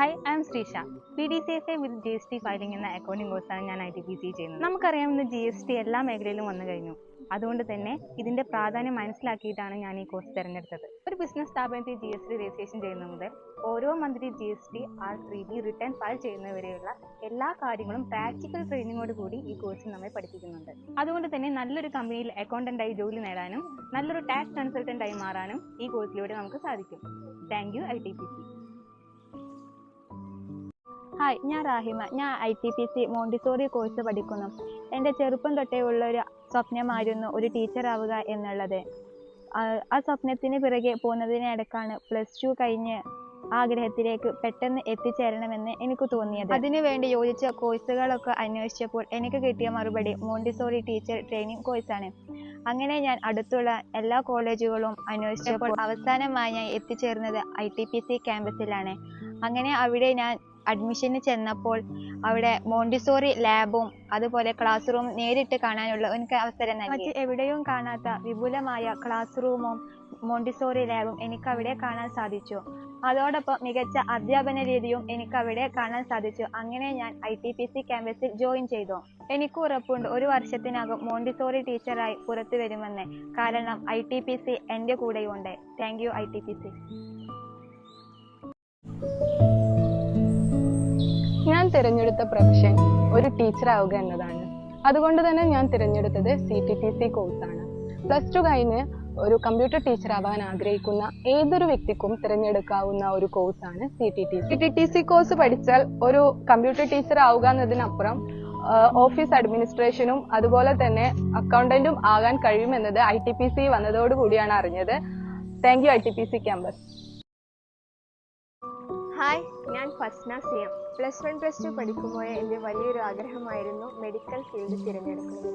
Hi I am Shreesha P D C F A with G S T filing എന്ന accounting കോഴ്സാണ് ഞാൻ I T P C ചെയ്യുന്നത്. നമുക്കറിയാം ഇന്ന് G S T എല്ലാ മേഖലയിലും വന്നു കഴിഞ്ഞു. അതുകൊണ്ട് തന്നെ ഇതിന്റെ പ്രാധാന്യം മനസ്സിലാക്കിയിട്ടാണ് ഞാൻ ഈ കോഴ്സ് തിരഞ്ഞെടുത്തത്. ഒരു ബിസിനസ് സ്ഥാപനത്തിൽ ജി എസ് ടി രജിസ്ട്രേഷൻ ചെയ്യുന്ന മുതൽ ഓരോ monthly G S T R three B return file ചെയ്യുന്നവരെയുള്ള എല്ലാ കാര്യങ്ങളും പ്രാക്ടിക്കൽ ട്രെയിനിങ്ങോട് കൂടി ഈ കോഴ്സിൽ നമ്മെ പഠിപ്പിക്കുന്നുണ്ട്. അതുകൊണ്ട് തന്നെ നല്ലൊരു കമ്പനിയിൽ അക്കൗണ്ടന്റായി ജോലി നേടാനും നല്ലൊരു ടാക്സ് കൺസൾട്ടന്റായി മാറാനും ഈ കോഴ്സിലൂടെ നമുക്ക് സാധിക്കും. Thank you I T P C hi ഞാൻ റാഹിമ. ഞാൻ I T P C Montessori course പഠിക്കുന്നു. എന്റെ ചെറുപ്പം തൊട്ടേ ഉള്ള ഒരു സ്വപ്നമായിരുന്നു ഒരു ടീച്ചർ ആവുക എന്നുള്ളത്. ആ സ്വപ്നത്തിന് പിറകെ പോകുന്നതിനിടക്കാണ് പ്ലസ് ടു കഴിഞ്ഞ് ആഗ്രഹത്തിലേക്ക് പെട്ടെന്ന് എത്തിച്ചേരണമെന്ന് എനിക്ക് തോന്നിയത്. അതിനുവേണ്ടി യോജിച്ച കോഴ്സുകളൊക്കെ അന്വേഷിച്ചപ്പോൾ എനിക്ക് കിട്ടിയ മറുപടി മോണ്ടിസോറി ടീച്ചർ ട്രെയിനിങ് കോഴ്സാണ് അങ്ങനെ ഞാൻ അടുത്തുള്ള എല്ലാ കോളേജുകളും അന്വേഷിച്ചപ്പോൾ അവസാനമായി ഞാൻ എത്തിച്ചേർന്നത് ഐ ടി പി സി ക്യാമ്പസിലാണ് അങ്ങനെ അവിടെ ഞാൻ അഡ്മിഷന് ചെന്നപ്പോൾ അവിടെ മോണ്ടിസോറി ലാബും അതുപോലെ ക്ലാസ് റൂം നേരിട്ട് കാണാനുള്ള എനിക്ക് അവസരം നൽകി. മറ്റ് എവിടെയും കാണാത്ത വിപുലമായ ക്ലാസ് റൂമും മോണ്ടിസോറി ലാബും എനിക്ക് അവിടെ കാണാൻ സാധിച്ചു. അതോടൊപ്പം മികച്ച അധ്യാപന രീതിയും എനിക്ക് അവിടെ കാണാൻ സാധിച്ചു. അങ്ങനെ ഞാൻ ഐ ടി പി സി ക്യാമ്പസിൽ ജോയിൻ ചെയ്തു. എനിക്ക് ഉറപ്പുണ്ട് ഒരു വർഷത്തിനകം മോണ്ടിസോറി ടീച്ചറായി പുറത്തു വരുമെന്ന്. കാരണം ഐ ടി പി സി എന്റെ കൂടെയുണ്ട്. Thank you I T P C തിരഞ്ഞെടുത്ത പ്രൊഫഷൻ ഒരു ടീച്ചർ ആവുക എന്നതാണ്. അതുകൊണ്ട് തന്നെ ഞാൻ തിരഞ്ഞെടുത്തത് സി ടി ടി സി കോഴ്സാണ് പ്ലസ് ടു കഴിഞ്ഞ് ഒരു കമ്പ്യൂട്ടർ ടീച്ചർ ആവാൻ ആഗ്രഹിക്കുന്ന ഏതൊരു വ്യക്തിക്കും തിരഞ്ഞെടുക്കാവുന്ന ഒരു കോഴ്സാണ് C T T C T T C course പഠിച്ചാൽ ഒരു കമ്പ്യൂട്ടർ ടീച്ചർ ആവുക എന്നതിനപ്പുറം ഓഫീസ് അഡ്മിനിസ്ട്രേഷനും അതുപോലെ തന്നെ അക്കൗണ്ടന്റും ആകാൻ കഴിയുമെന്നത് ഐ ടി പി സി വന്നതോടുകൂടിയാണ് അറിഞ്ഞത്. Thank you I T P C campus hi ഞാൻ Fasna C M plus one plus two പഠിക്കുമ്പോൾ എന്റെ വലിയൊരു ആഗ്രഹമായിരുന്നു മെഡിക്കൽ ഫീൽഡ് തിരഞ്ഞെടുക്കുന്നത്.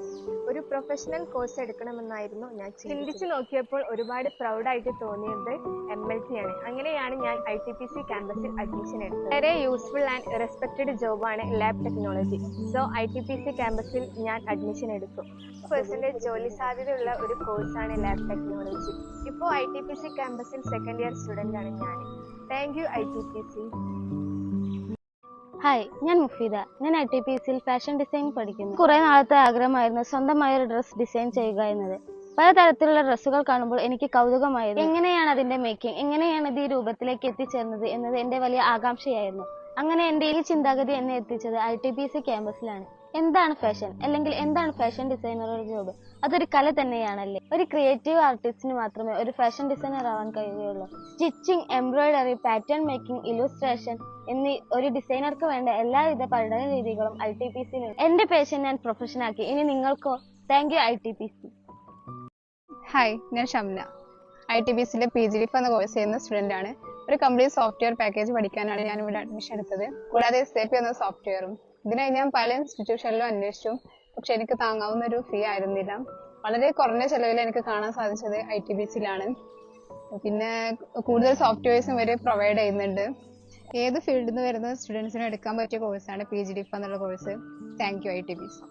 ഒരു പ്രൊഫഷണൽ കോഴ്സ് എടുക്കണമെന്നായിരുന്നു ഞാൻ ചിന്തിച്ചു നോക്കിയപ്പോൾ ഒരുപാട് പ്രൗഡായിട്ട് തോന്നിയത് എം എൽ ടി ആണ്. അങ്ങനെയാണ് ഞാൻ ഐ ടി പി സി ക്യാമ്പസിൽ അഡ്മിഷൻ എടുത്തത്. വളരെ useful and respected ജോബാണ് lab technology so I T P C ക്യാമ്പസിൽ ഞാൻ അഡ്മിഷൻ എടുത്തു. പെർസെന്റേജ് ജോലി സാധ്യതയുള്ള ഒരു കോഴ്സാണ് ലാബ് ടെക്നോളജി ഇപ്പോൾ ഐ ടി പി സി ക്യാമ്പസിൽ സെക്കൻഡ് ഇയർ സ്റ്റുഡന്റ് ആണ് ഞാൻ. Thank you I T P C hi ഞാൻ മുഫീദ. ഞാൻ ഐ ടി പി സിയിൽ ഫാഷൻ ഡിസൈൻ പഠിക്കുന്നു. കുറെ നാളത്തെ ആഗ്രഹമായിരുന്നു സ്വന്തമായ ഒരു ഡ്രസ് ഡിസൈൻ ചെയ്യുക എന്നത്. പലതരത്തിലുള്ള ഡ്രസ്സുകൾ കാണുമ്പോൾ എനിക്ക് കൗതുകമായിരുന്നു. എങ്ങനെയാണ് അതിന്റെ മേക്കിംഗ് എങ്ങനെയാണ് ഇത് ഈ രൂപത്തിലേക്ക് എത്തിച്ചേർന്നത് എന്നത് എന്റെ വലിയ ആകാംക്ഷയായിരുന്നു. അങ്ങനെ എന്റെ ഈ ചിന്താഗതി എന്നെ എത്തിച്ചത് ഐ ടി പി സി ക്യാമ്പസിലാണ് എന്താണ് ഫാഷൻ അല്ലെങ്കിൽ എന്താണ് ഫാഷൻ ഡിസൈനറുടെ ജോബ് അതൊരു കല തന്നെയാണല്ലേ? ഒരു ക്രിയേറ്റീവ് ആർട്ടിസ്റ്റിന് മാത്രമേ ഒരു ഫാഷൻ ഡിസൈനർ ആവാൻ കഴിയുകയുള്ളൂ. Stitching embroidery pattern making illustration എന്നീ ഒരു ഡിസൈനർക്ക് വേണ്ട എല്ലാവിധ പഠന രീതികളും ഐ ടി പി സിയിലുണ്ട് എന്റെ പേഷൻ ഞാൻ പ്രൊഫഷൻ ആക്കി. ഇനി നിങ്ങൾക്കോ? Thank you I T P C hi ഞാൻ ഷംന. ഐ ടി ബി സിയിലെ പി ജി ഡിഫ് എന്ന കോഴ്സ് ചെയ്യുന്ന സ്റ്റുഡന്റ് ആണ്. ഒരു കംപ്ലീറ്റ് സോഫ്റ്റ്വെയർ പാക്കേജ് പഠിക്കാനാണ് ഞാൻ ഇവിടെ അഡ്മിഷൻ എടുത്തത്. കൂടാതെ എസ് എ പി എന്ന സോഫ്റ്റ്വെയറും ഇതിനായി ഞാൻ പല ഇൻസ്റ്റിറ്റ്യൂഷനിലും അന്വേഷിച്ചു. പക്ഷെ എനിക്ക് താങ്ങാവുന്ന ഒരു ഫീ ആയിരുന്നില്ല. വളരെ കുറഞ്ഞ ചെലവിൽ എനിക്ക് കാണാൻ സാധിച്ചത് ഐ ടി ബി സിയിലാണ് പിന്നെ കൂടുതൽ സോഫ്റ്റ്വെയർസും ഇവർ പ്രൊവൈഡ് ചെയ്യുന്നുണ്ട്. ഏത് ഫീൽഡിൽ നിന്ന് വരുന്ന സ്റ്റുഡൻസിനും എടുക്കാൻ പറ്റിയ കോഴ്സാണ് പി ജി ഡി എന്നുള്ള course thank you I T B C